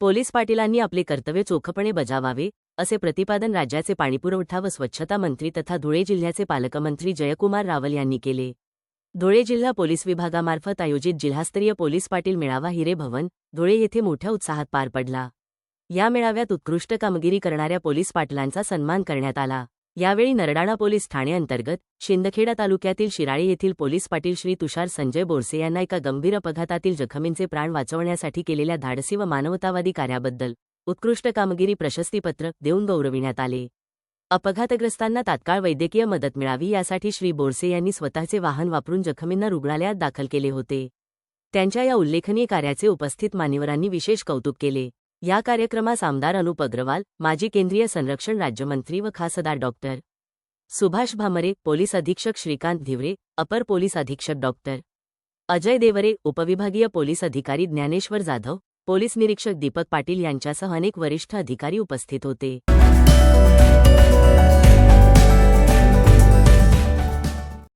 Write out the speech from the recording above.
Police पाटीलांनी आपले कर्तव्य चोखपणे बजावावे असे प्रतिपादन राज्याचे पाणीपुरवठा व स्वच्छता मंत्री तथा धुळे जिल्ह्याचे पालकमंत्री जयकुमार रावल यांनी केले. धुळे जिल्हा पोलीस विभागामार्फत आयोजित जिल्हास्तरीय पोलीस पाटील मेळावा हिरे भवन धुळे येथे मोठ्या उत्साहात पार पडला. या मेळाव्यात उत्कृष्ट कामगिरी करणाऱ्या पोलीस पाटलांचा सन्मान करण्यात आला. यावेळी नरडाणा पोलीस ठाणे शिंदखेडा तालुक्यातील शिराळी येथील पोलीस पाटील श्री तुषार संजय बोरसे यांना एका गंभीर अपघातातील जखमींचे प्राण वाचवण्यासाठी केलेल्या धाडसी व मानवतावादी कार्याबद्दल उत्कृष्ट कामगिरी प्रशस्तीपत्र देऊन गौरविण्यात आले. अपघातग्रस्तांना तात्काळ वैद्यकीय मदत मिळावी यासाठी श्री बोरसे यांनी स्वतःचे वाहन वापरून जखमींना रुग्णालयात दाखल केले होते. त्यांच्या या उल्लेखनीय कार्याचे उपस्थित मान्यवरांनी विशेष कौतुक केले. या कार्यक्रमास आमदार अनुप अग्रवाल माजी केंद्रीय संरक्षण राज्यमंत्री व खासदार डॉक्टर सुभाष भामरे पोलीस अधीक्षक श्रीकांत धिवरे अपर पोलीस अधीक्षक डॉक्टर अजय देवरे उपविभागीय पोलीस अधिकारी ज्ञानेश्वर जाधव पोलीस निरीक्षक दीपक पाटील यांच्यासह अनेक वरिष्ठ अधिकारी उपस्थित होते.